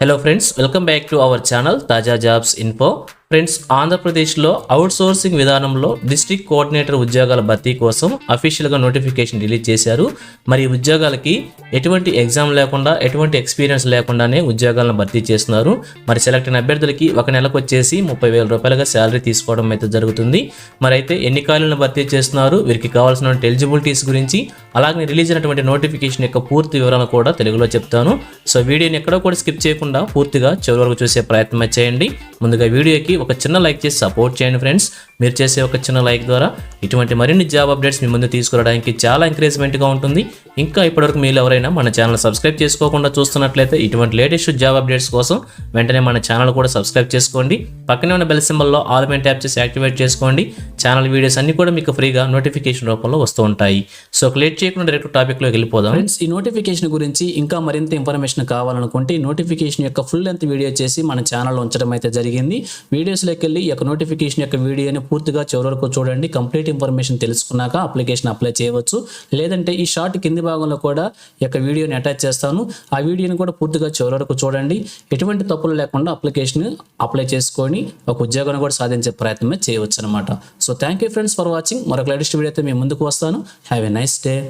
Hello friends, welcome back to our channel Taja Jobs Info. Friends ఆంధ్రప్రదేశ్లో outsourcing విధానంలో district coordinator ఉద్యోగాల భర్తీ కోసం అఫీషియల్గా నోటిఫికేషన్ రిలీజ్ చేశారు. మరి ఉద్యోగాలకి ఎటువంటి ఎగ్జామ్ లేకుండా ఎటువంటి ఎక్స్పీరియన్స్ లేకుండానే ఉద్యోగాలను భర్తీ చేస్తున్నారు. మరి సెలెక్ట్ అయిన అభ్యర్థులకి ఒక నెలకు వచ్చేసి ముప్పై వేల రూపాయలుగా శాలరీ తీసుకోవడం అయితే జరుగుతుంది. మరి అయితే ఎన్ని ఖాళీలను భర్తీ చేస్తున్నారు? వీరికి కావాల్సిన ఎలిజిబిలిటీస్ గురించి అలాగే రిలీజ్ అయినటువంటి నోటిఫికేషన్ యొక్క పూర్తి వివరాలు కూడా తెలుగులో చెప్తాను. సో వీడియోని ఎక్కడో కూడా స్కిప్ చేయకుండా పూర్తిగా చివరి వరకు చూసే ప్రయత్నం చేయండి. ముందుగా వీడియోకి ఒక చిన్న లైక్ చేసి సపోర్ట్ చేయండి ఫ్రెండ్స్ మీరు చేసే ఒక చిన్న లైక్ ద్వారా ఇటువంటి మరిన్ని జాబ్ అప్డేట్స్ మీ ముందు తీసుకురావడానికి చాలా ఎంకరేజ్మెంట్గా ఉంటుంది. ఇంకా ఇప్పటివరకు మీరు ఎవరైనా మన ఛానల్ సబ్స్క్రైబ్ చేసుకోకుండా చూస్తున్నట్లయితే ఇటువంటి లేటెస్ట్ జాబ్ అప్డేట్స్ కోసం వెంటనే మన ఛానల్ కూడా సబ్స్క్రైబ్ చేసుకోండి. పక్కనే ఉన్న బెల్ సింబల్లో ఆల్ మెయిన్ ట్యాప్ చేసి యాక్టివేట్ చేసుకోండి. ఛానల్ వీడియోస్ అన్ని కూడా మీకు ఫ్రీగా నోటిఫికేషన్ రూపంలో వస్తూ ఉంటాయి. సో లేట్ చేయకుండా డైరెక్ట్ టాపిక్లోకి వెళ్ళిపోదాం. ఫ్రెండ్స్ ఈ నోటిఫికేషన్ గురించి ఇంకా మరింత ఇన్ఫర్మేషన్ కావాలనుకుంటే నోటిఫికేషన్ యొక్క ఫుల్ లెంత్ వీడియో చేసి మన ఛానల్లో ఉంచడం అయితే జరిగింది. వీడియోస్లోకి వెళ్ళి ఈ యొక్క నోటిఫికేషన్ యొక్క వీడియోని పూర్తిగా చివరి వరకు చూడండి. కంప్లీట్ ఇన్ఫర్మేషన్ తెలుసుకున్నాక అప్లికేషన్ అప్లై చేయవచ్చు. లేదంటే ఈ షార్ట్ కింది భాగంలో కూడా యొక్క వీడియోని అటాచ్ చేస్తాను. ఆ వీడియోని కూడా పూర్తిగా చివరి వరకు చూడండి. ఎటువంటి తప్పులు లేకుండా అప్లికేషన్ అప్లై చేసుకొని ఒక ఉద్యోగాన్ని కూడా సాధించే ప్రయత్నమే చేయవచ్చు అనమాట so thank you friends for watching మరొక లేటెస్ట్ వీడియో అయితే మీ ముందుకు వస్తాను. Have a nice day